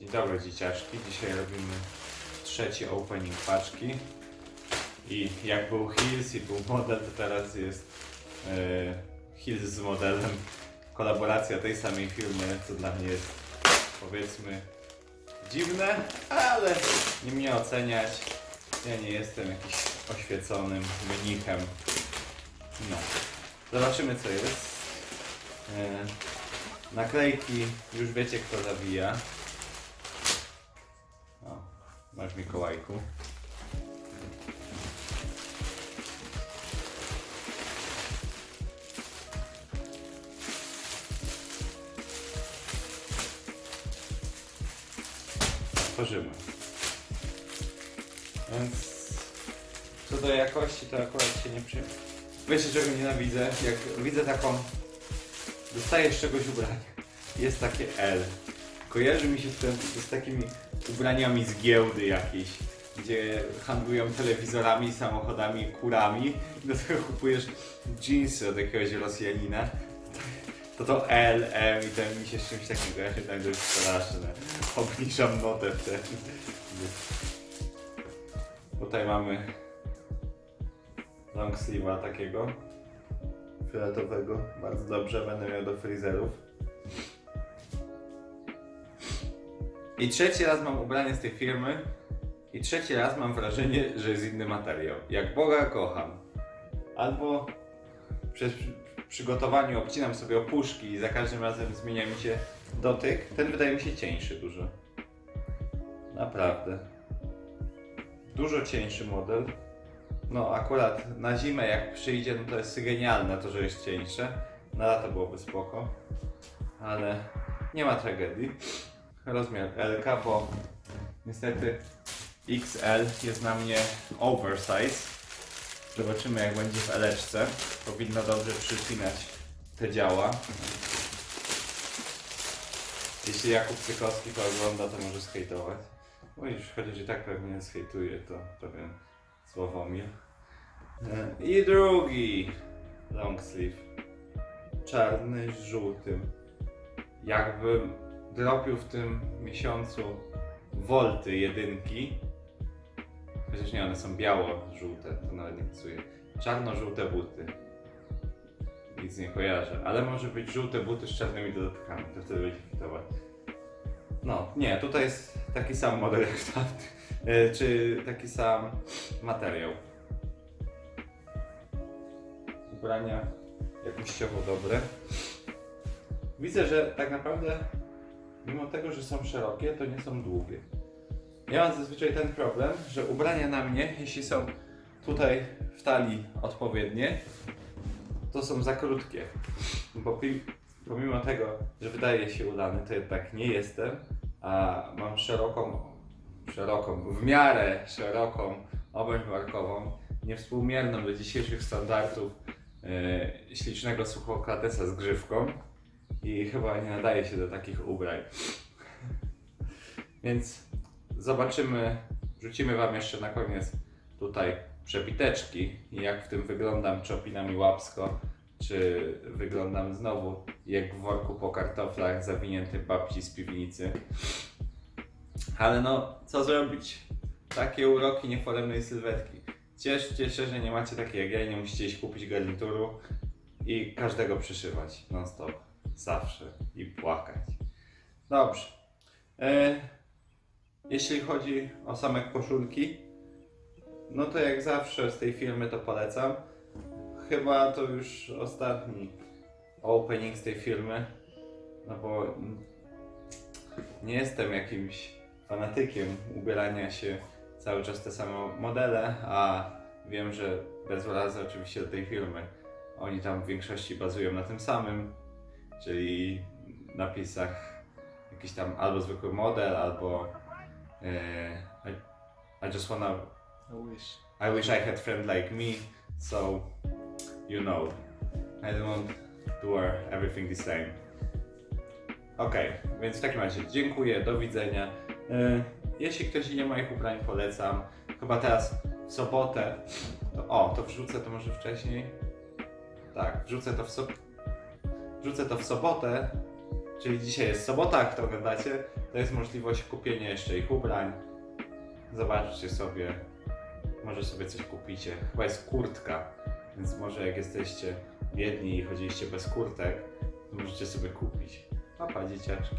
Dzień dobry dzieciaczki. Dzisiaj robimy trzeci opening paczki. I jak był Hills i był model, to teraz jest e, Hills z modelem. Kolaboracja tej samej firmy, co dla mnie jest powiedzmy dziwne, ale nie mnie oceniać. Ja nie jestem jakiś oświeconym mnichem. No. Zobaczymy co jest. E, naklejki, już wiecie kto zawija. Masz Mikołajku. Otworzymy. Więc co do jakości, to akurat się nie przyjmę. Wiecie czego nienawidzę? Jak widzę taką... Dostajesz czegoś ubranie. Jest takie L. Kojarzy mi się to z takimi ubraniami z giełdy jakiejś, gdzie handlują telewizorami, samochodami, kurami. Do tego kupujesz jeansy od jakiegoś Rosjanina. To to L, M i ten mi się z czymś takim kojarzy, tak to straszne. Obniżam notę wtedy. Tutaj mamy long sleeve'a takiego fioletowego. Bardzo dobrze, będę miał do frizerów. I trzeci raz mam ubranie z tej firmy i trzeci raz mam wrażenie, że jest inny materiał. Jak Boga kocham. Albo przez przy- przygotowaniu obcinam sobie opuszki i za każdym razem zmienia mi się dotyk. Ten wydaje mi się cieńszy dużo. Naprawdę. Dużo cieńszy model. No akurat na zimę jak przyjdzie, no to jest genialne to, że jest cieńsze. Na lata byłoby spoko. Ale nie ma tragedii. Rozmiar LK, bo niestety XL jest na mnie oversize. Zobaczymy jak będzie w Leczce. Powinno dobrze przypinać te działa. Jeśli Jakub Cykowski to ogląda, to może skejtować. Bo już chociaż i tak pewnie nie skejtuje, to pewien Sławomir. E, I drugi long sleeve. Czarny z żółtym. Jakbym dropił w tym miesiącu wolty jedynki. Chociaż nie, one są biało-żółte, to nawet nie pasuje. Czarno-żółte buty. Nic nie kojarzę, ale może być żółte buty z czarnymi dodatkami, to wtedy będzie fitować. No, nie, tutaj jest taki sam model jak tamty, E, czy taki sam materiał. Ubrania jakościowo dobre. Widzę, że tak naprawdę, mimo tego, że są szerokie, to nie są długie. Ja mam zazwyczaj ten problem, że ubrania na mnie, jeśli są tutaj w talii odpowiednie, to są za krótkie. Bo pomimo tego, że wydaje się udany, to jednak nie jestem, a mam szeroką, szeroką, w miarę szeroką obręcz barkową, niewspółmierną do dzisiejszych standardów yy, ślicznego suchoklatesa z grzywką i chyba nie nadaje się do takich ubrań. Więc zobaczymy, rzucimy Wam jeszcze na koniec tutaj przebiteczki i jak w tym wyglądam, czy opina mi łapsko, czy wyglądam znowu jak w worku po kartoflach zawinięty babci z piwnicy. Ale no, co zrobić? Takie uroki nieforemnej sylwetki. Cieszcie się, że nie macie takiej jak ja i nie musicie iść kupić garnituru i każdego przyszywać non stop, zawsze i płakać. Dobrze. E, jeśli chodzi o same koszulki, no to jak zawsze z tej firmy to polecam. Chyba to już ostatni opening z tej firmy, no bo nie jestem jakimś fanatykiem ubierania się cały czas te same modele, a wiem, że bez urazy oczywiście do tej firmy. Oni tam w większości bazują na tym samym, czyli napisach jakiś tam albo zwykły model, albo e, I, I just wanna I wish. I wish I had friend like me, so you know, I don't want to wear everything the same. Okej, więc w takim razie dziękuję, do widzenia. E, Jeśli ktoś nie ma ich ubrań, polecam. Chyba teraz w sobotę. To, o, to wrzucę to może wcześniej. Tak, wrzucę to w so... Wrzucę to w sobotę, czyli dzisiaj jest sobota, jak to oglądacie, to jest możliwość kupienia jeszcze ich ubrań. Zobaczcie sobie, może sobie coś kupicie. Chyba jest kurtka, więc może jak jesteście biedni i chodziliście bez kurtek, to możecie sobie kupić. Papa, dzieciaczki.